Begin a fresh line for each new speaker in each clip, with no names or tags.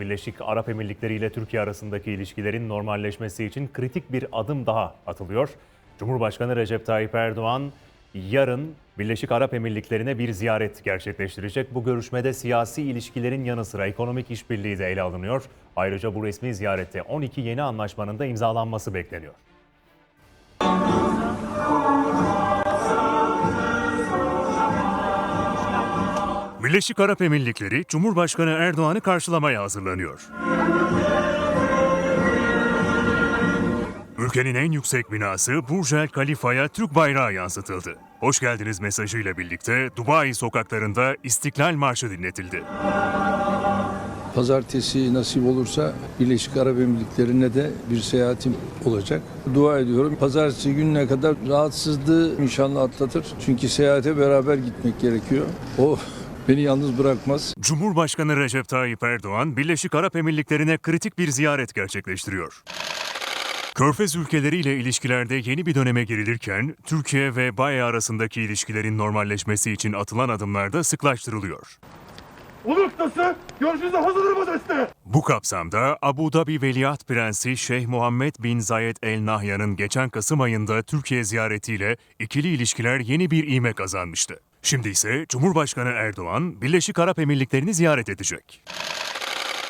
Birleşik Arap Emirlikleri ile Türkiye arasındaki ilişkilerin normalleşmesi için kritik bir adım daha atılıyor. Cumhurbaşkanı Recep Tayyip Erdoğan yarın Birleşik Arap Emirlikleri'ne bir ziyaret gerçekleştirecek. Bu görüşmede siyasi ilişkilerin yanı sıra ekonomik işbirliği de ele alınıyor. Ayrıca bu resmi ziyarette 12 yeni anlaşmanın da imzalanması bekleniyor. Birleşik Arap Emirlikleri Cumhurbaşkanı Erdoğan'ı karşılamaya hazırlanıyor. Ülkenin en yüksek binası Burj Khalifa'ya Türk bayrağı yansıtıldı. Hoş geldiniz mesajıyla birlikte Dubai sokaklarında İstiklal Marşı dinletildi.
Pazartesi nasip olursa Birleşik Arap Emirlikleri'ne de bir seyahatim olacak. Dua ediyorum. Pazartesi gününe kadar rahatsızlığı inşallah atlatır. Çünkü seyahate beraber gitmek gerekiyor. O beni yalnız bırakmaz.
Cumhurbaşkanı Recep Tayyip Erdoğan, Birleşik Arap Emirlikleri'ne kritik bir ziyaret gerçekleştiriyor. Körfez ülkeleriyle ilişkilerde yeni bir döneme girilirken, Türkiye ve Baye arasındaki ilişkilerin normalleşmesi için atılan adımlar da sıklaştırılıyor.
Olur noktası görüşünüze hazırdır majeste.
Bu kapsamda Abu Dhabi Veliaht Prensi Şeyh Muhammed bin Zayed El Nahyan'ın geçen Kasım ayında Türkiye ziyaretiyle ikili ilişkiler yeni bir ivme kazanmıştı. Şimdi ise Cumhurbaşkanı Erdoğan Birleşik Arap Emirlikleri'ni ziyaret edecek.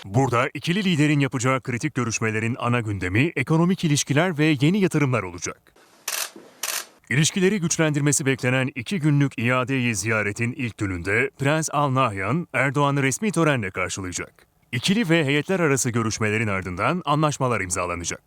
Burada ikili liderin yapacağı kritik görüşmelerin ana gündemi ekonomik ilişkiler ve yeni yatırımlar olacak. İlişkileri güçlendirmesi beklenen iki günlük iadeyi ziyaretin ilk gününde Prens Al Nahyan Erdoğan'ı resmi törenle karşılayacak. İkili ve heyetler arası görüşmelerin ardından anlaşmalar imzalanacak.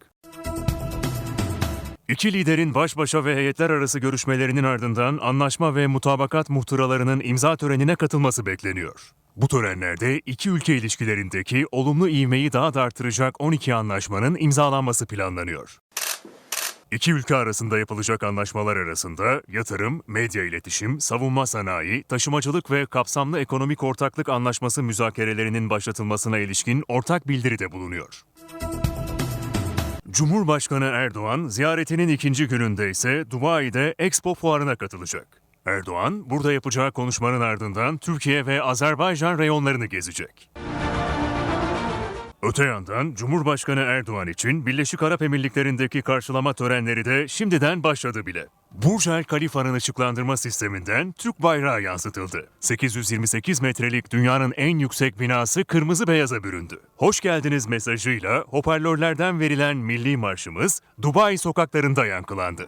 İki liderin baş başa ve heyetler arası görüşmelerinin ardından anlaşma ve mutabakat muhtıralarının imza törenine katılması bekleniyor. Bu törenlerde iki ülke ilişkilerindeki olumlu ivmeyi daha da artıracak 12 anlaşmanın imzalanması planlanıyor. İki ülke arasında yapılacak anlaşmalar arasında yatırım, medya iletişim, savunma sanayi, taşımacılık ve kapsamlı ekonomik ortaklık anlaşması müzakerelerinin başlatılmasına ilişkin ortak bildiri de bulunuyor. Cumhurbaşkanı Erdoğan ziyaretinin ikinci gününde ise Dubai'de Expo fuarına katılacak. Erdoğan burada yapacağı konuşmanın ardından Türkiye ve Azerbaycan reyonlarını gezecek. Öte yandan Cumhurbaşkanı Erdoğan için Birleşik Arap Emirlikleri'ndeki karşılama törenleri de şimdiden başladı bile. Burj El Khalifa'nın ışıklandırma sisteminden Türk bayrağı yansıtıldı. 828 metrelik dünyanın en yüksek binası kırmızı beyaza büründü. Hoş geldiniz mesajıyla hoparlörlerden verilen milli marşımız Dubai sokaklarında yankılandı.